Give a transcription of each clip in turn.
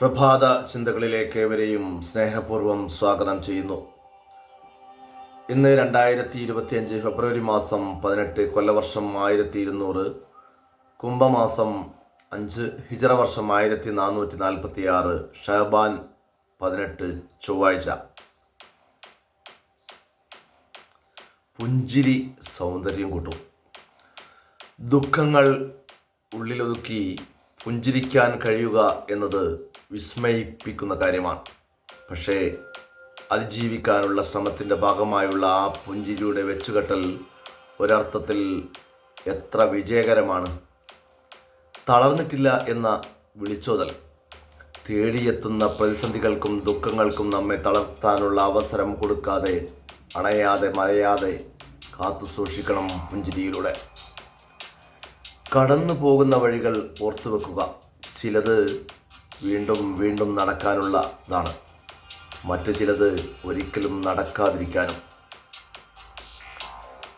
പ്രഭാത ചിന്തകളിലേക്ക് ഏവരെയും സ്നേഹപൂർവം സ്വാഗതം ചെയ്യുന്നു. ഇന്ന് രണ്ടായിരത്തി ഇരുപത്തിയഞ്ച് ഫെബ്രുവരി മാസം പതിനെട്ട് കൊല്ലവർഷം ആയിരത്തി ഇരുന്നൂറ് കുംഭമാസം അഞ്ച് ഹിജറ വർഷം ആയിരത്തി നാനൂറ്റി നാൽപ്പത്തി ആറ് ഷഹബാൻ പതിനെട്ട് ചൊവ്വാഴ്ച. പുഞ്ചിരി സൗന്ദര്യം കൂട്ടും. ദുഃഖങ്ങൾ ഉള്ളിലൊതുക്കി പുഞ്ചിരിക്കാൻ കഴിയുക എന്നത് വിസ്മയിപ്പിക്കുന്ന കാര്യമാണ്. പക്ഷേ അതിജീവിക്കാനുള്ള ശ്രമത്തിന്റെ ഭാഗമായുള്ള ആ പുഞ്ചിരിയുടെ വെച്ചുകെട്ടൽ ഒരർത്ഥത്തിൽ എത്ര വിജയകരമാണ്. തളർന്നിട്ടില്ല എന്ന വിളിച്ചോതൽ. തേടിയെത്തുന്ന പ്രതിസന്ധികൾക്കും ദുഃഖങ്ങൾക്കും നമ്മെ തളർത്താനുള്ള അവസരം കൊടുക്കാതെ അണയാതെ മറയാതെ കാത്തു സൂക്ഷിക്കണം പുഞ്ചിരിയിലൂടെ. കടന്നു പോകുന്ന വഴികൾ ഓർത്തു വെക്കുക. ചിലത് വീണ്ടും വീണ്ടും നടക്കാനുള്ളതാണ്. മറ്റു ചിലത് ഒരിക്കലും നടക്കാതിരിക്കാനും.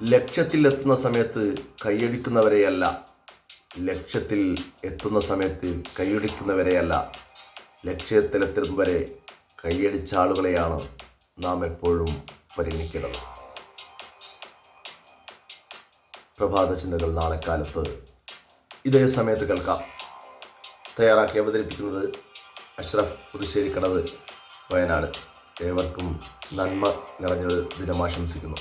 ലക്ഷ്യത്തിൽ എത്തുന്ന സമയത്ത് കൈയടിക്കുന്നവരെയല്ല. ലക്ഷ്യത്തിൽ എത്തുന്ന സമയത്ത് കൈയടിക്കുന്നവരെയല്ല. ലക്ഷ്യത്തിലെത്തും വരെ കൈയടിച്ച ആളുകളെയാണ് നാം എപ്പോഴും പരിഗണിക്കുന്നത് പ്രഭാത ചിന്തകൾ നാളെ കാലത്ത് ഇതേ സമയത്ത് കേൾക്കാം. തയ്യാറാക്കി അവതരിപ്പിക്കുന്നത് അഷ്റഫ് പുതുശ്ശേരിക്കടവ് വയനാട്. ഏവർക്കും നന്മ നിറഞ്ഞത് ദിനമാശംസിക്കുന്നു.